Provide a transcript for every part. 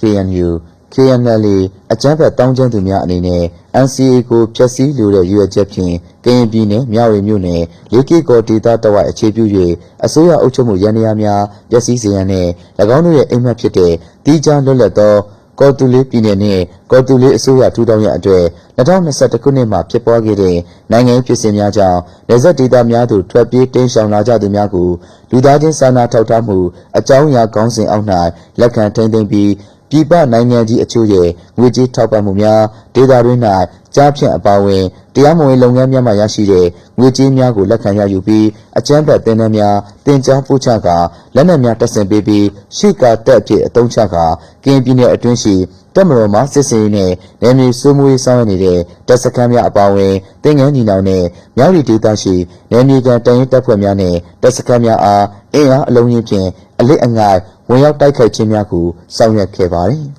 KNU KNL အကြမ်းဖက်တောင်းကျမ်းသူများအနေနဲ့ NCA ကိုဖျက်ဆီးလိုတဲ့ရည်ရွယ်ချက်ဖြင့်ကရင်ပြည်နယ်မြဝတီမြို့နယ်လေးကီကောဒေသတဝိုက်အခြေပြု၍အစိုးရအုပ်ချုပ်မှုရန်ရာများပျက်စီးစေရန်နှင့်၎င်းတို့ရဲ့အိမ်မက်ဖြစ်တဲ့တီးခြားလွတ်လပ်သောကော်တူလေးပြည်နယ်နှင့်ကော်တူလေးအစိုးရထူထောင်ရန်အတွက်2021ခုနှစ်မှာဖြစ်ပွားခဲ့တဲ့နိုင်ငံရေးဖြစ်စဉ်များကြောင့်နေဆက်ဒေသများသို့ထွက်ပြေးတိမ်းရှောင်လာကြသူများကိုလူသားချင်းစာနာထောက်ထားမှုအကြောင်းအရာကောင်းစဉ်အောက်၌လက်ခံထိန်းသိမ်းပြီး ပြည်ပနိုင်ငံကြီးအချို့ရဲ့ငွေကြေးထောက်ပံ့မှုများဒေသတွင်း၌ကြားဖြန့်အပါအဝင်တရားမဝင်လုပ်ငန်းများမှရရှိတဲ့ငွေကြေးများကိုလက်ခံရယူပြီးအကြမ်းဖက်တင်နန်းများတင်ကြားပို့ချကာလက်နက်များတပ်ဆင်ပေးပြီးရှေ့ကတက်အဖြစ်အုံချကာကင်းပြည်နယ်အတွင်းရှိတက်မတော်မှစစ်စင်ရေးနဲ့နယ်မြေစိုးမိုးရေးဆောင်ရွက်နေတဲ့တပ်စခန်းများအပါအဝင်တင်ငန်းညီနောင်နဲ့မြောက်ရီဒေသရှိနယ်မြေကန်တန်ရင်တပ်ဖွဲ့များနဲ့တပ်စခန်းများအားအင်အားအလုံးကြီးဖြင့်အလစ်အငိုက် ဝင်ရောက်တိုက်ခိုက်ခြင်းများကိုဆောင်ရွက်ခဲ့ပါတယ်။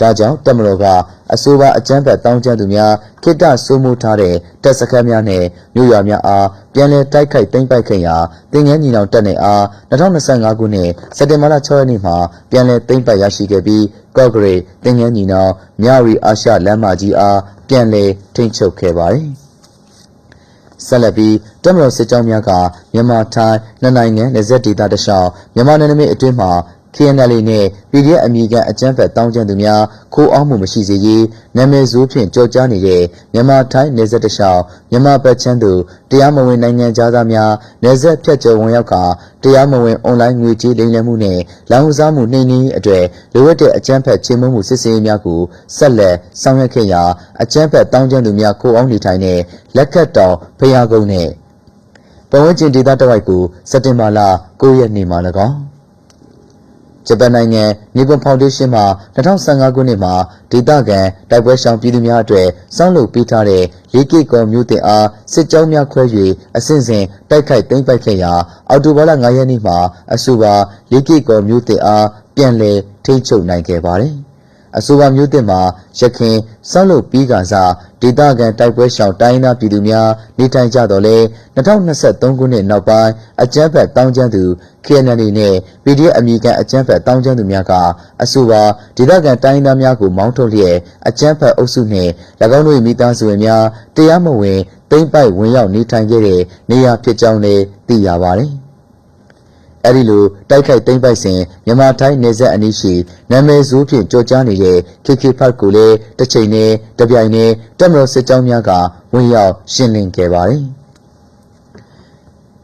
ဒါကြောင့်တက်မတော်ကအဆိုပါအကြမ်းဖက်တောင်းကျမ်းသူများခိတ္တစိုးမိုးထားတဲ့တပ်စခန်းများနဲ့မြို့ရွာများအားပြန်လည်တိုက်ခိုက်သိမ်းပိုက်ခဲ့ရာတင်ငန်းညီနောင်တပ်နယ်အား2025ခုနှစ်စက်တင်ဘာလ6ရက်နေ့မှာပြန်လည်သိမ်းပိုက်ရရှိခဲ့ပြီးကော့ဂရိတ်တင်ငန်းညီနောင်မြရီအာရှလမ်းမကြီးအားပြန်လည်ထိန်းချုပ်ခဲ့ပါတယ်။ ဆက်လက်ပြီးတမတော်စစ်ကြောင်းများကမြန်မာထိုင်းနှစ်နိုင်ငံနယ်စပ်ဒေသတလျှောက်မြန်မာနယ်နိမိတ်အတွင်းမှာ KNL နဲ့ PDF အမည်ခံအကြမ်းဖက်တောင်းကျမ်းသူများခိုးအောင်းမှုမရှိစေရေးနာမည်ဆိုးဖြင့်ကြော်ကြားနေတဲ့မြန်မာထိုင်းနယ်စပ်တလျှောက်မြန်မာပတ်ချမ်းသူတရားမဝင်နိုင်ငံသားများနယ်စပ်ဖြတ်ကျော်ဝင်ရောက်ကတရားမဝင်အွန်လိုင်းငွေကြေးလိမ်လည်မှုနဲ့လောင်စာမှုနှိမ်နင်းရေးအတွေ့လိုအပ်တဲ့အကြမ်းဖက်ချင်းမမှုစစ်ဆေးရေးများကိုဆက်လက်ဆောင်ရွက်ခဲ့ရာအကြမ်းဖက်တောင်းကျမ်းသူများခိုးအောင်းနေထိုင်တဲ့လက်ခတ်တောင်ဖျားကုန်းနဲ့ပဝန်းကျင်ဒေသတစ်ဝိုက်ကိုစက်တင်ဘာလ9ရက်နေ့မှာ၎င်း ဂျပန်နိုင်ငံမြေကွန်ဖောင်ဒေးရှင်းမှ2015ခုနှစ်မှာဒေသခံတိုက်ပွဲရှောင်ပြည်သူများအတွက်စောင့်လုပ်ပေးထားတဲ့လေးကိကောမျိုးတင်အားစစ်ကြောင်းများခွဲ၍အစဉ်စဉ်တိုက်ခိုက်သိမ်းပိုက်ခဲ့ရာအော်တိုဘာလ9ရက်နေ့မှာအဆိုပါလေးကိကောမျိုးတင်အားပြန်လည်ထိန်းချုပ်နိုင်ခဲ့ပါတယ်။ အဆိုပါမျိုးတင်မှာရခင်ဆောက်လုပ်ပြီးကစားဒေသခံတိုက်ပွဲရှောင်တိုင်းသားပြည်သူများနေထိုင်ကြတော့လဲ2023ခုနှစ်နောက်ပိုင်းအကြမ်းဖက်တောင်းကျမ်းသူ KNL နဲ့ PDF အမည်ခံအကြမ်းဖက်တောင်းကျမ်းသူများကအဆိုပါဒေသခံတိုင်းသားများကိုမောင်းထုတ်လျက်အကြမ်းဖက်အုပ်စုနှင့်၎င်းတို့၏မိသားစုဝင်များတရားမဝင်သိမ့်ပိုက်ဝင်ရောက်နေထိုင်ခဲ့တဲ့နေရာဖြစ်ကြောင်းလည်းသိရပါတယ်။ အဲ့ဒီလိုတိုက်ခိုက်သိမ်းပိုက်စဉ်မြန်မာထိုင်းနေဆက်အနီးရှိနာမည်ဆိုးဖြင့်ကြော်ကြားနေတဲ့ KK Park ကိုလည်းတစ်ချိန်နဲ့တပြိုင်နက်တက်မတော်စစ်ကြောင်းများကဝင်ရောက်ရှင်းလင်းခဲ့ပါတယ်။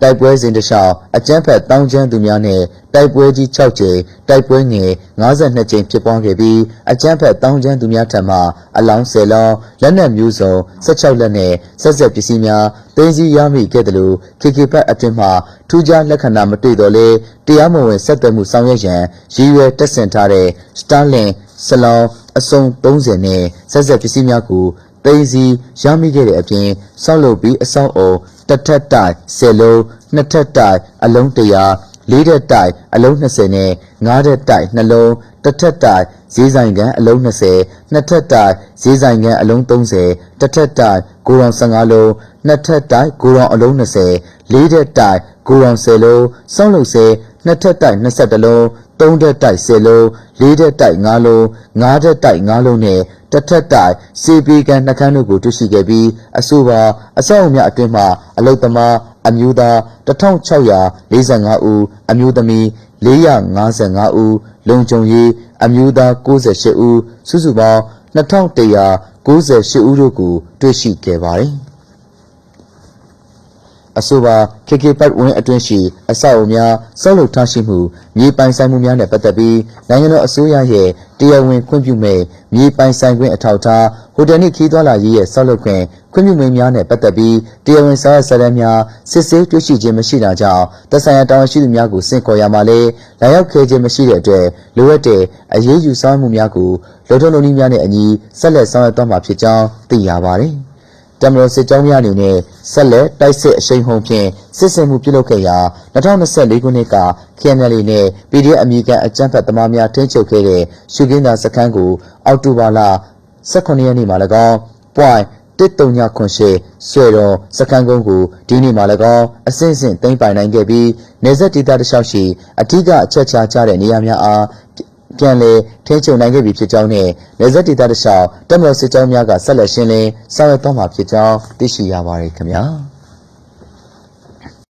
တိုက်ပွဲစဉ်တစ်လျှောက်အကြမ်းဖက်တောင်းကျမ်းသူများနဲ့တိုက်ပွဲကြီး6ကြိမ်တိုက်ပွဲငယ်52ကြိမ်ဖြစ်ပွားခဲ့ပြီးအကြမ်းဖက်တောင်းကျမ်းသူများထံမှအလောင်း10လောင်းလက်နက်မျိုးစုံ16လက်နဲ့ဆက်ဆက်ပစ္စည်းများတင်းစည်းရမိခဲ့တယ်လို့ KK ဘတ်အတွင်မှထူးခြားလက္ခဏာမတွေ့တော့လေတရားမဝင်ဆက်သွယ်မှုဆောင်ရွက်ရန်ရည်ရွယ်တက်ဆင်ထားတဲ့ Starlink စလောင်းအစုံ30နဲ့ဆက်ဆက်ပစ္စည်းများကို သိန်းစီရမိခဲ့တဲ့အပြင်ဆောက်လုပ်ပြီးအဆောက်အုံတစ်ထပ်တိုက်10လုံးနှစ်ထပ်တိုက်အလုံး100လေးထပ်တိုက်အလုံး20နဲ့ငါးထပ်တိုက်နှလုံးတစ်ထပ်တိုက်ဈေးဆိုင်ကန်အလုံး20နှစ်ထပ်တိုက်ဈေးဆိုင်ကန်အလုံး30တစ်ထပ်တိုက်ကိုရောင်15လုံးနှစ်ထပ်တိုက်ကိုရောင်အလုံး20လေးထပ်တိုက်ကိုရောင်10လုံးဆောက်လုပ်စေနှစ်ထပ်တိုက်20လုံး သုံးထပ်တိုက်10လုံးလေးထပ်တိုက်5လုံးငါးထပ်တိုက်5လုံးနဲ့တစ်ထပ်တိုက်စေပီကန်နှကန်းတို့ကိုတွေ့ရှိခဲ့ပြီးအဆိုပါအဆောက်အဦများအတွင်းမှာအလုတ်သမားအမျိုးသား1645ဦးအမျိုးသမီး455ဦးလုံခြုံရေးအမျိုးသား68ဦးစုစုပေါင်း2198ဦးတို့ကိုတွေ့ရှိခဲ့ပါတယ် အဆိုပါ KK ပတ်ဝင်းအတွင်းရှိအဆောက်အဦများဆောက်လုပ်ထားရှိမှုမြေပိုင်ဆိုင်မှုများနဲ့ပတ်သက်ပြီးနိုင်ငံတော်အစိုးရရဲ့တရားဝင်ခွင့်ပြုမဲ့မြေပိုင်ဆိုင်ခွင့်အထောက်အထားဟိုတယ်နှင့်ခီးသွွာလာရေးရဲ့ဆောက်လုပ်ခွင့်ခွင့်ပြုမိန့်များနဲ့ပတ်သက်ပြီးတရားဝင်စာရွက်စာတမ်းများစစ်ဆေးတွေ့ရှိခြင်းမရှိတာကြောင့်သက်ဆိုင်ရာတာဝန်ရှိသူများကိုစင့်ခေါ်ရမှာလဲလာရောက်ခဲ့ခြင်းမရှိတဲ့အတွက်လိုအပ်တဲ့အရေးယူဆောင်ရွက်မှုများကိုလုံထုံးလုံနည်းများနဲ့အညီဆက်လက်ဆောင်ရွက်သွားမှာဖြစ်ကြောင်းသိရပါတယ်။ တမတော်စစ်ကြောင်းများအနေနဲ့ဆက်လက်တိုက်စစ်အရှိန်ဟုန်ဖြင့်စစ်ဆင်မှုပြုလုပ်ခဲ့ရာ2024ခုနှစ်က KNL နဲ့ PDF အမည်ခံအကြမ်းဖက်သမားများထိန်းချုပ်ခဲ့တဲ့ရှုခင်းသာစခန်းကိုအောက်တိုဘာလ18ရက်နေ့မှာ၎င်း point 1398ဆွေတော်စခန်းကုန်းကိုဒီနေ့မှာ၎င်းအစဉ်စဉ်သိမ်းပိုင်နိုင်ခဲ့ပြီးနေဆက်ဒေသတလျှောက်ရှိအထူးကအချက်ချားကြတဲ့နေရာများအား ပြန်လည်ထင်းချုံနိုင်ခဲ့ပြီဖြစ်ကြောင်းနဲ့နေဆက်ဒေသတခြားတက်မတော်စစ်ကြောင်းများကဆက်လက်ရှင်းလင်းဆောင်ရွက်သွားမှာဖြစ်ကြောင်းသိရှိရပါတယ်ခင်ဗျာ။